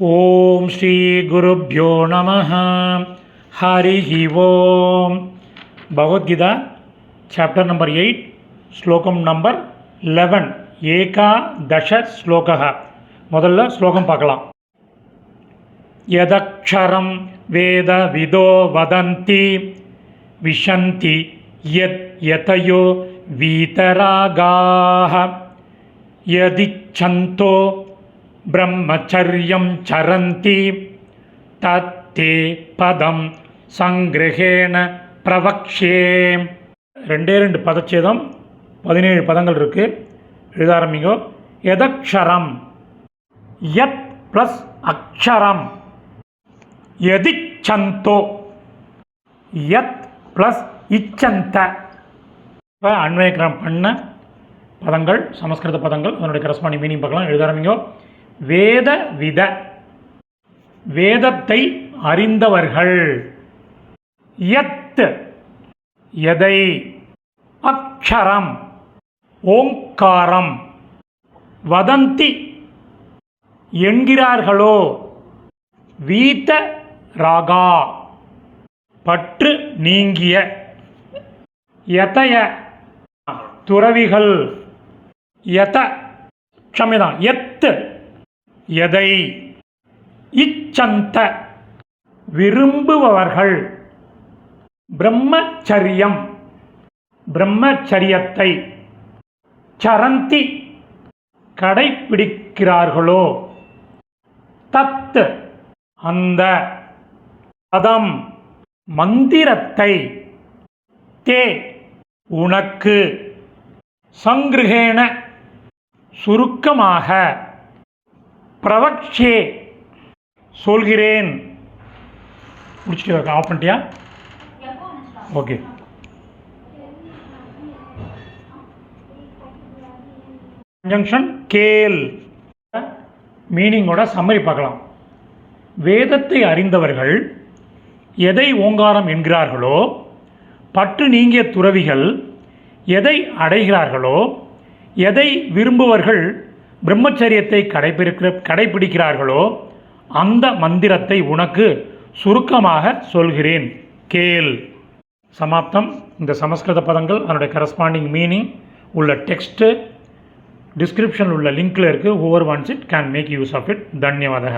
ఓం శ్రీ గురుభ్యో నమ హరి ఓం భగవద్గీత చాప్టర్ నంబర్ ఎయిట్ శ్లోకం నంబర్ లెవెన్ ఏకాదశ శ్లోక முதல்ல ஸ்லோகம் பார்க்கலாம் எதக்ஷரம் வேத விதோ வதந்தி விஷந்தி யத் எதையோ வீதராகாக எதிச்சந்தோ ब्रह्मचर्यं चरन्ति தத்தே பதம் சங்கிரகேண பிரவக்ஷே ரெண்டே ரெண்டு பதச்சேதம் பதினேழு பதங்கள் இருக்குது எழுத ஆரம்பிங்கோ எதக்ஷரம் யத் ப்ளஸ் அக்ஷரம் எதிச்சந்தோ யத் ப்ளஸ் இச்சந்த இப்போ அன்வயக்கிரம் பண்ண பதங்கள் சமஸ்கிருத பதங்கள் அதனுடைய கரஸ்பாண்டிங் மீனிங் பார்க்கலாம் எழுத ஆரம்பிங்கோ வேத வித வேதத்தை அறிந்தவர்கள். யத் எதை? அக்ஷரம் ஓங்காரம். வதந்தி என்கிறார்களோ? வீத ராகா பற்று நீங்கிய யதய துறவிகள். யத க்ஷமிதான் எத்து எதை? இச்சந்த. விரும்புபவர்கள். பிரம்மச்சரியம். பிரம்மச்சரியத்தை. சரந்தி. கடைப்பிடிக்கிறார்களோ? தத் அந்த. பதம். மந்திரத்தை. தே. உனக்கு. சங்கிருகேன சுருக்கமாக. பிரவக்ஷே சொல்கிறேன். முடிச்சுட்டு ஆஃப் பண்ணிட்டியா? ஓகே கன்ஜங்ஷன் கேல் மீனிங்கோட சம்மரி பார்க்கலாம். வேதத்தை அறிந்தவர்கள் எதை ஓங்காரம் என்கிறார்களோ பற்று நீங்கிய துறவிகள் எதை அடைகிறார்களோ எதை விரும்புவர்கள் பிரம்மச்சரியத்தை கடைபிடிக்கிற கடைபிடிக்கிறார்களோ அந்த மந்திரத்தை உனக்கு சுருக்கமாக சொல்கிறேன். கேள். சமாப்தம். இந்த சமஸ்கிருத பதங்கள் அதனுடைய கரஸ்பாண்டிங் மீனிங் உள்ள டெக்ஸ்ட்டு டிஸ்கிரிப்ஷனில் உள்ள லிங்க்கில் இருக்குது over once it can make use of it தன்யவாதக.